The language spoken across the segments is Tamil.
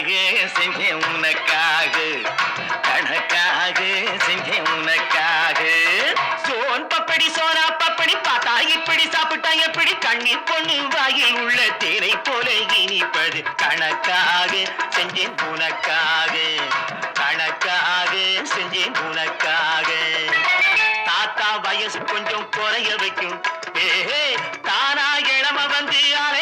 கணக்காக உனக்காக. கணக்காக செஞ்சேன் உனக்காக. சோன் பப்படி சோனா பப்படி பார்த்தா இப்படி சாப்பிட்டா எப்படி? கண்ணி பொண்ணு வாயில் உள்ள தேனை போல இனிப்பது. கணக்காக செஞ்சேன் உனக்காக. கணக்காக செஞ்சேன் உனக்காக. தாத்தா வயசு கொஞ்சம் குறைய வைக்கும். ஏ தானா இளம வந்து அலை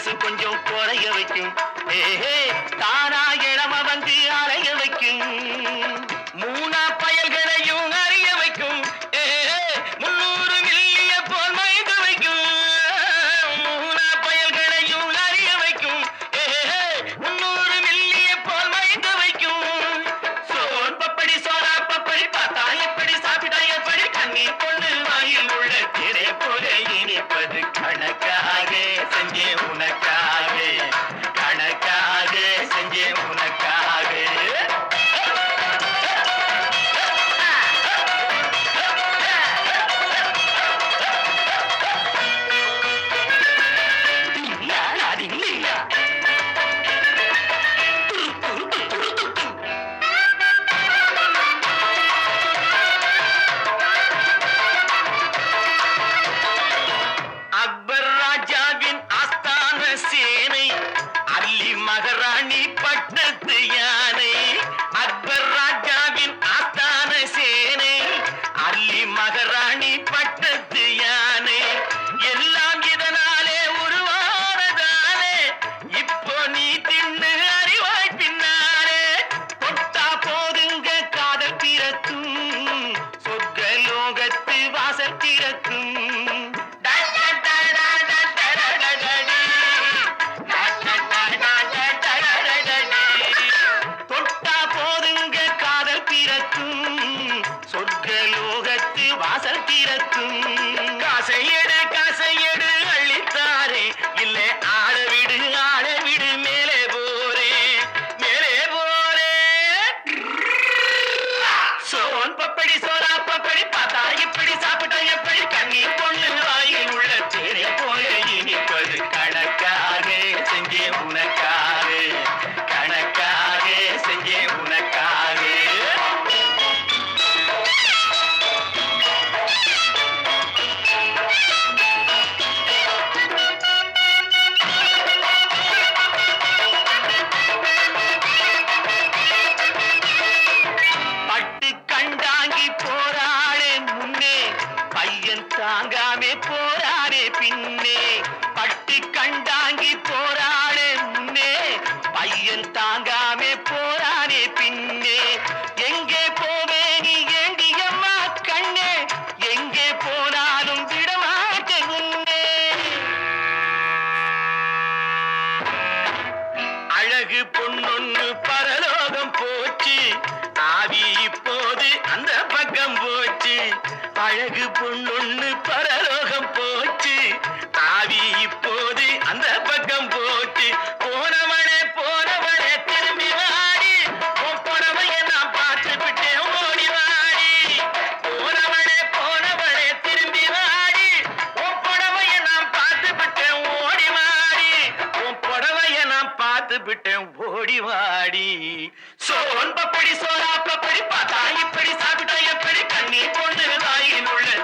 வயசு கொஞ்சம் குறைய வைக்கும். ஏஹே தானா இளம வந்து அலைய வெற்றி வாசல் திறக்கும். சோன் பப்படி சோரா பப்படி பார்த்தா இப்படி சாப்பிட்டா எப்படி? தாங்க அழகு பொண்ணு பர பார்த்து விட்டேன் ஓடி வாடி. சோன் பப்படி சோரா பப்படி பார்த்தா இப்படி சாப்பிட்டா எப்படி கண்ணீர் கொண்டு தாயின் உள்ளே